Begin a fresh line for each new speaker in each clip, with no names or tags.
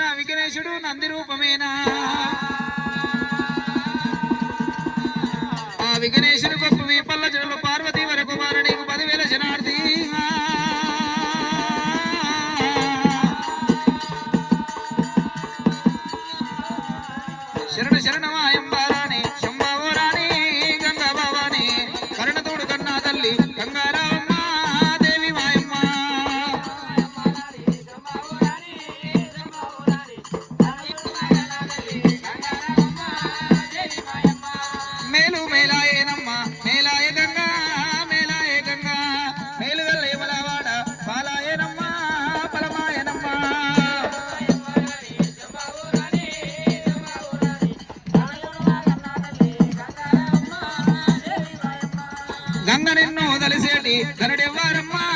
రూపం విఘ్నేశుడు నంది రూపమేనా ఆ విఘ్నేశుని కలిసేటి దలిసేటి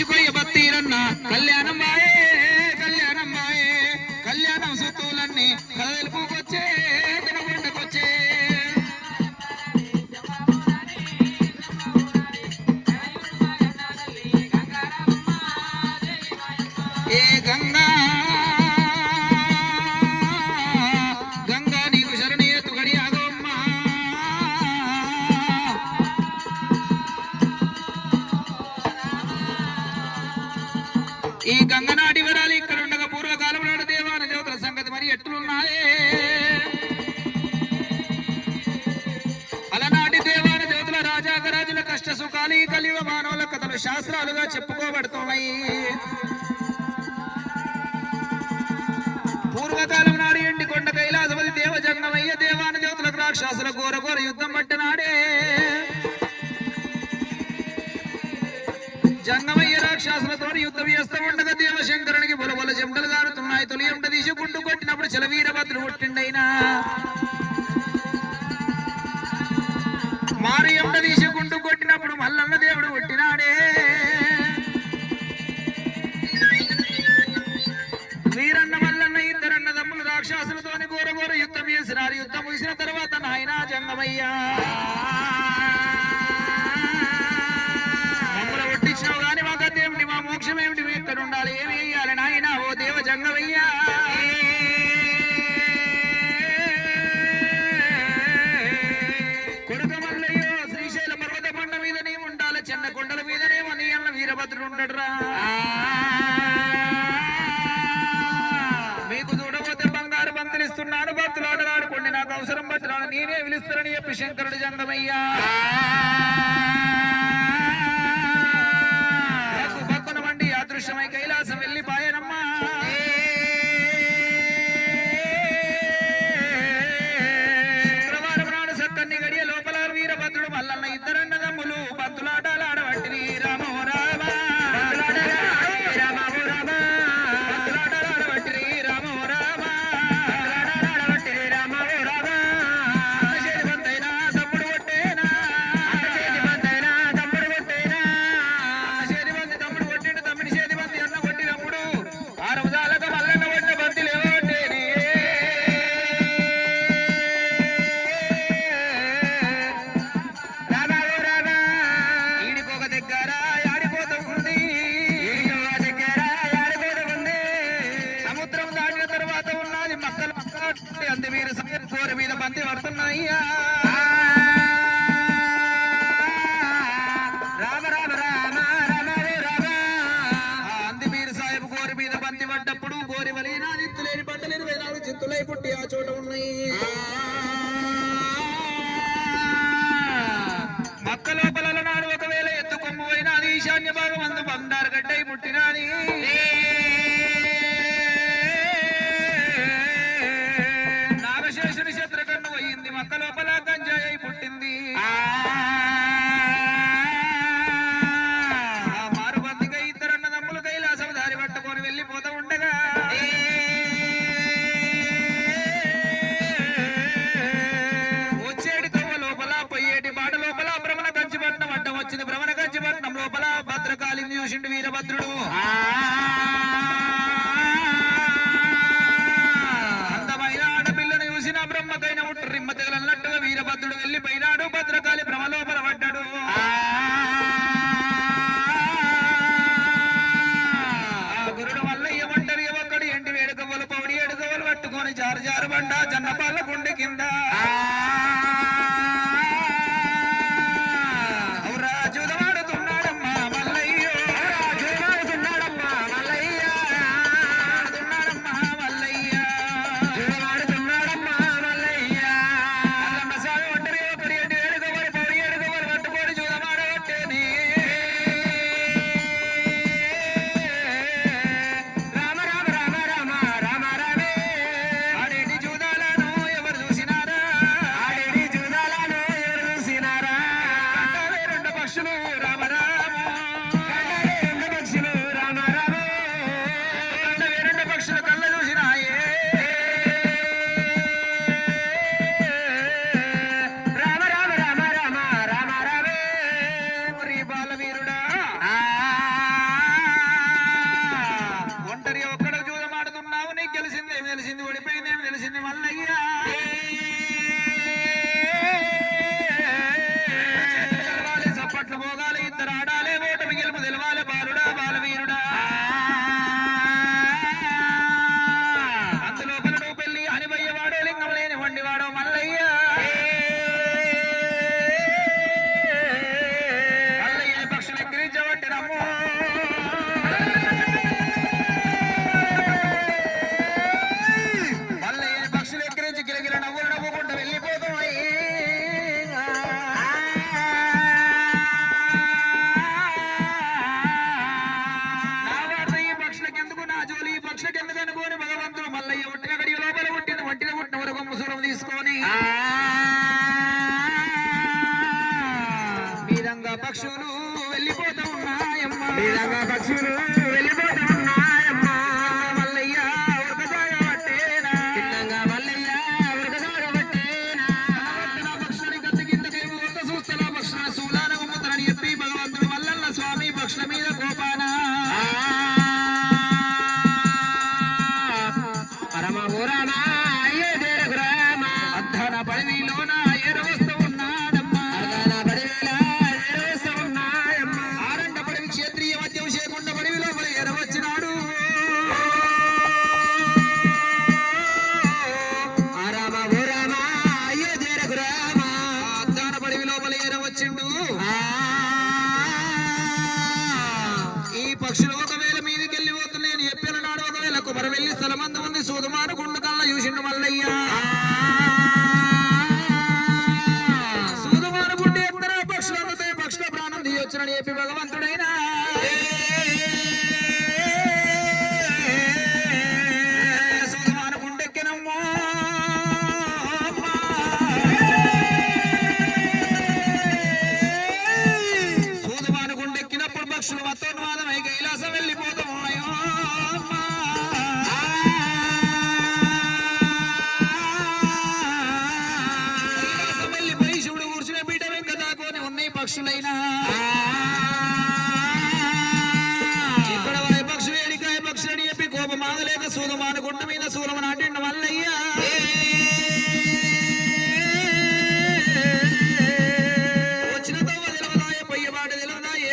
விஷுக்குரிய பக்தி இரண்டா கல்யாணம் வாயே కష్ట సుఖాలు ఈ కలియుగ మానవుల కథలు శాస్త్రాలుగా చెప్పుకోబడుతున్నాయి. పూర్వకాలం నాడు ఎండి కొండ కైలాసపతి దేవ జంగమయ్య దేవాని దేవతలకు రాక్షసుల ఘోర ఘోర యుద్ధం పట్టినాడే జంగమయ్య రాక్షసులతో యుద్ధం చేస్తూ ఉండగా దేవశంకరునికి బులబుల చెమటలు గారుతున్నాయి తొలి ఎంట తీసి గుండు కొట్టినప్పుడు చలవీరభద్రుడు పుట్టిండైనా. మారి ఎంట తీసి గుండు పుట్టినప్పుడు మల్లన్న దేవుడు పుట్టినాడే. వీరన్న మల్లన్న ఇద్దరన్న తమ్ములు రాక్షసులతోని గోరగోర యుద్ధం చేసినారు. యుద్ధం ముగిసిన తర్వాత నాయన జంగమయ్యా వీరభద్రుడు రా మీకు చూడబోతే బంగారు బంతులిస్తున్నాను భక్తులు ఆటలాడుకోండి నాకు అవసరం పట్టినాను నేనే పిలుస్తానని చెప్పి శంకరుడు జంగమయ్యా. కోరి వస్తున్నాయ్యా. బంతి రామ రామ రామ రామ రామ. అంది మీరు సాహెబ్ గోరి మీద బంతి పడ్డప్పుడు గోరి వలినాది చిత్తులేని పంటలు ఇరవై నాలుగు చిత్తులై పుట్టి ఆ చోట ఉన్నాయి. మక్క లోపల నాడు ఒకవేళ ఎత్తు కొమ్ము అది ఈశాన్య భాగం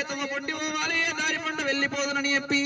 తెలవదా పొండి పోవాలి ఏ దారి పండు వెళ్ళిపోదునని చెప్పి.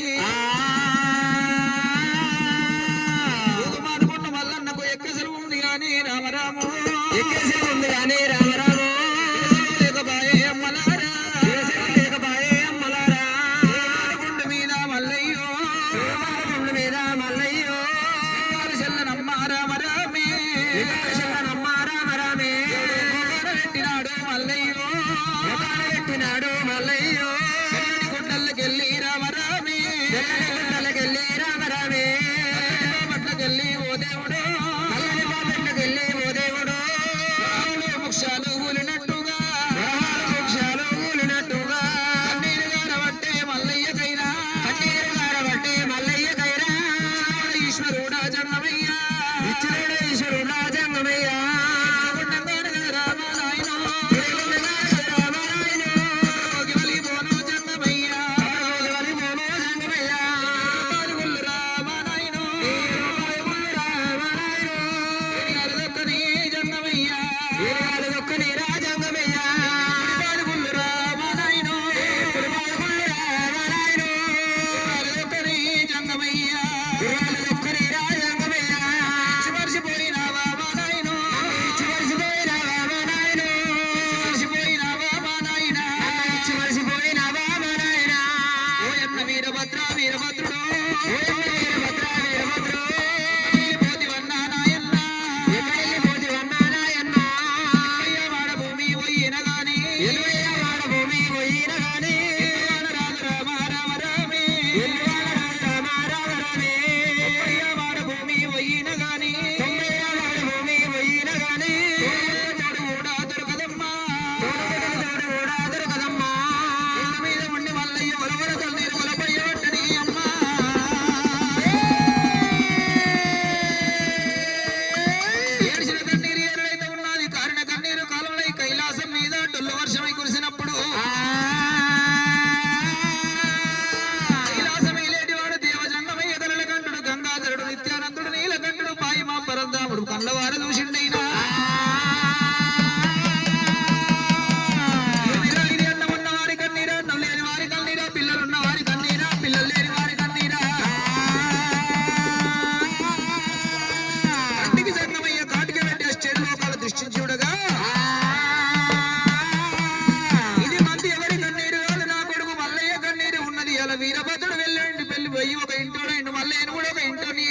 మళ్ళీ ఆయన కూడా ఒక ఇంటర్వ్యూ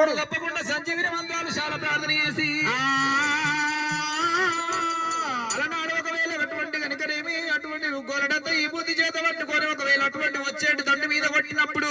రోడ్డు తప్పకుండా సంజీవిని మంత్రాలు చాలా ప్రార్థన చేసి. అలనాడు ఒకవేళ అటువంటి కనుకనేమి అటువంటి గోరడంతా ఈ బుద్ధి చేత పట్టుకొని ఒకవేళ అటువంటి వచ్చేటి దండు మీద కొట్టినప్పుడు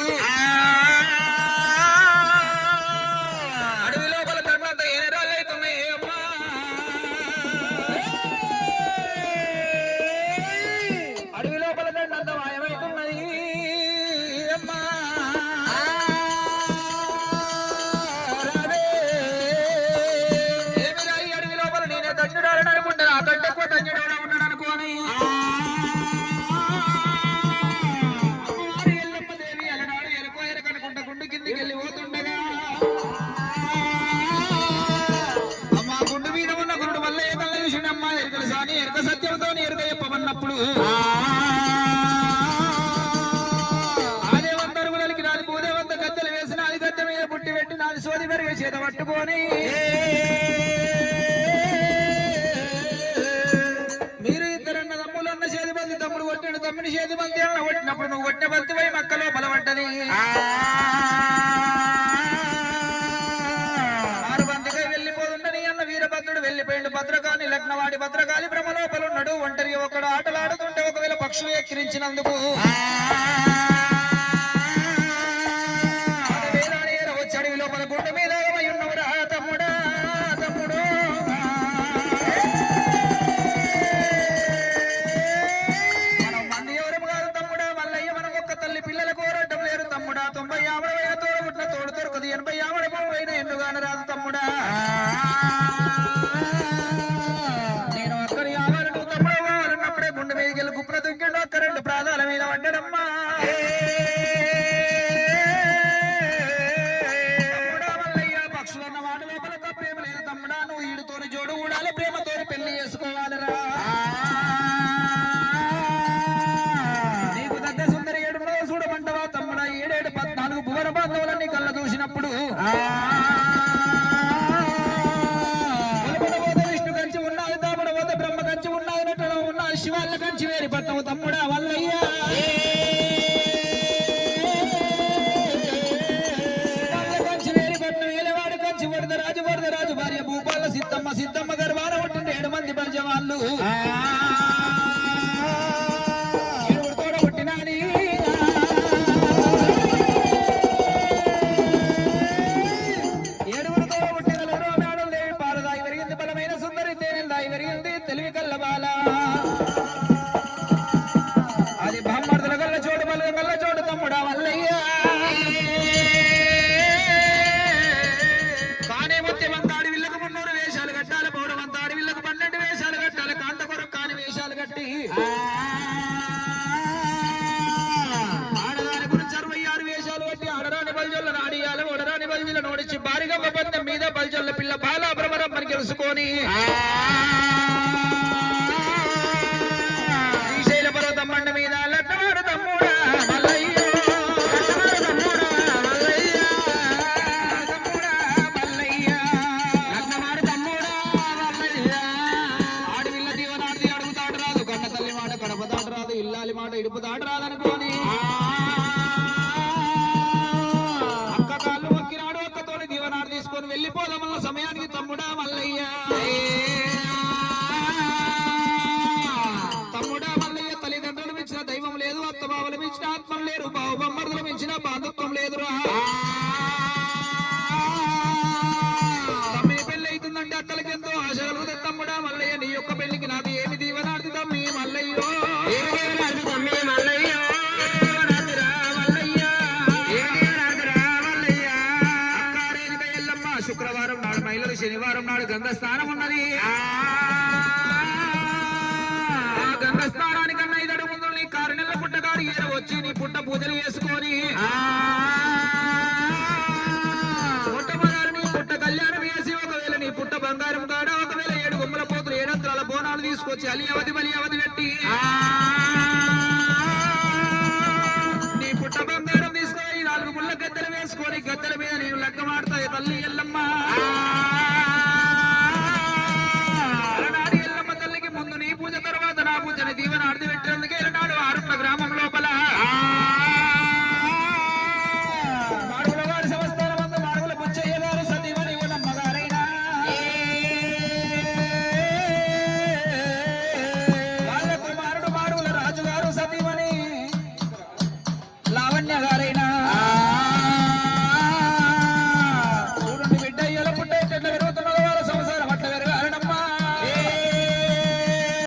కొట్టింది తమ్ముడు కొట్టిండు తమ్ముడు చేతి బంతి అన్న కొట్టినప్పుడు నువ్వు కొట్టే బంతి పోయి మక్కలో బలవంటది. ఆరు బంతిగా వెళ్ళిపోతుండని అన్న వీరభద్రుడు వెళ్ళిపోయిండు. భద్రకాని లగ్నవాడి భద్రకాలి భ్రమలోపలున్నాడు. ఒంటరి ఒకడు ఆటలాడుతుంటే ఒకవేళ పక్షులు ఎక్కిరించినందుకు masita, masita, masita, భారీగా మీద బల్జల్ల పిల్ల బాల అబ్రమరం పని తెలుసుకొని లేదురా. తమ్మి పెళ్ళి అవుతుందంటే అక్కలకి ఎంతో ఆశలు తమ్ముడా. మల్లయ్య నీ యొక్క పెళ్ళికి నాది ఏమి దీవనార్థి తమ్మి? మల్లయ్యో. తమ్మి మల్లయ్యో? శుక్రవారం నాడు మహిళలు శనివారం నాడు గంగ స్నానం ఉన్నది. చలి అవధి బలి అవధి పెట్టి.